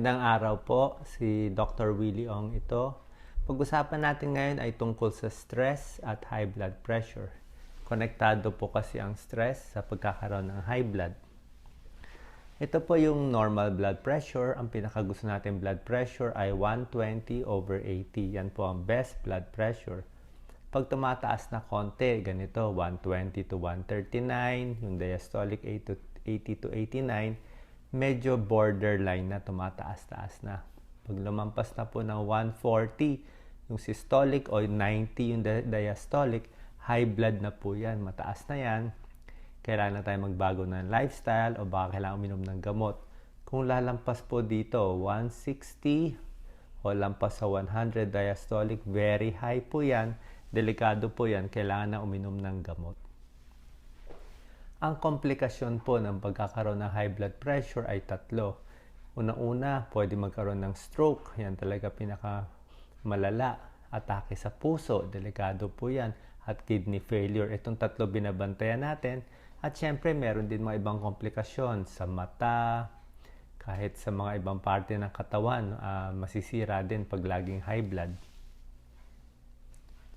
Magandang araw po, si Dr. Willie Ong ito. Pag-usapan natin ngayon ay tungkol sa stress at high blood pressure. Konektado po kasi ang stress sa pagkakaroon ng high blood. Ito po yung normal blood pressure. Ang pinakagusto natin blood pressure ay 120 over 80. Yan po ang best blood pressure. Pag tumataas na konti, ganito, 120 to 139, yung diastolic 80 to 89, medyo borderline na tumataas-taas na. Pag lumampas na po ng 140, yung systolic o 90 yung diastolic, high blood na po yan, mataas na yan. Kailangan na tayo magbago ng lifestyle o baka kailangan uminom ng gamot. Kung lalampas po dito, 160 o lampas sa 100 diastolic, very high po yan. Delikado po yan, kailangan na uminom ng gamot. Ang komplikasyon po ng pagkakaroon ng high blood pressure ay tatlo. Una-una, pwede magkaroon ng stroke. Yan talaga pinaka malala. Atake sa puso, delikado po yan. At kidney failure. Itong tatlo binabantayan natin. At syempre, meron din mga ibang komplikasyon sa mata, kahit sa mga ibang parte ng katawan, uh, masisira din pag laging high blood.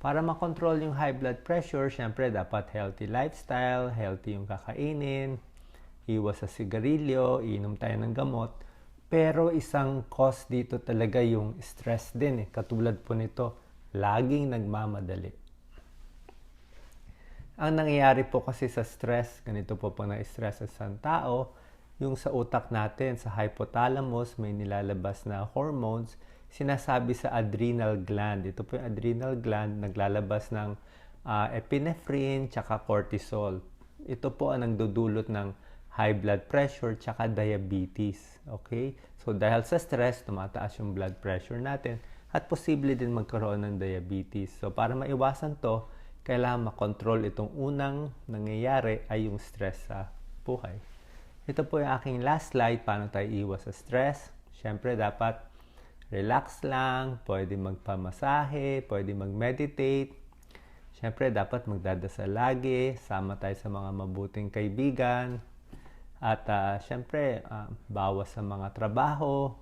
Para makontrol yung high blood pressure, syempre dapat healthy lifestyle, healthy yung kakainin, iwas sa sigarilyo, inom tayo ng gamot. Pero isang cause dito talaga yung stress din eh. Katulad po nito, laging nagmamadali. Ang nangyayari po kasi sa stress, ganito po pag na-stress sa isang tao, yung sa utak natin, sa hypothalamus, may nilalabas na hormones, sinasabi sa adrenal gland. Ito po yung adrenal gland, naglalabas ng uh, epinephrine tsaka cortisol. Ito po ang nagdudulot ng high blood pressure tsaka diabetes. Okay? So dahil sa stress, tumataas yung blood pressure natin at posible din magkaroon ng diabetes. So para maiwasan to, kailangan makontrol itong unang nangyayari ay yung stress sa buhay. Ito po yung aking last slide, paano tayo iwas sa stress. Siyempre, dapat relax lang, pwede magpamasahe, pwede mag-meditate. Siyempre, dapat magdadasal lagi, sama tayo sa mga mabuting kaibigan. At uh, siyempre, uh, bawas sa mga trabaho.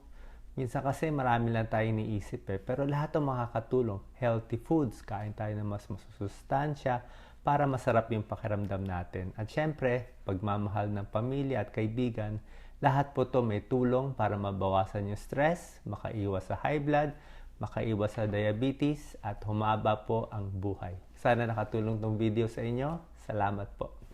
Minsan kasi marami lang tayo iniisip eh. Pero lahat ng makakatulong. Healthy foods, kain tayo ng mas masusustansya para masarap yung pakiramdam natin. At siyempre, pagmamahal ng pamilya at kaibigan, lahat po to may tulong para mabawasan yung stress, makaiwas sa high blood, makaiwas sa diabetes, at humaba po ang buhay. Sana nakatulong tong video sa inyo. Salamat po.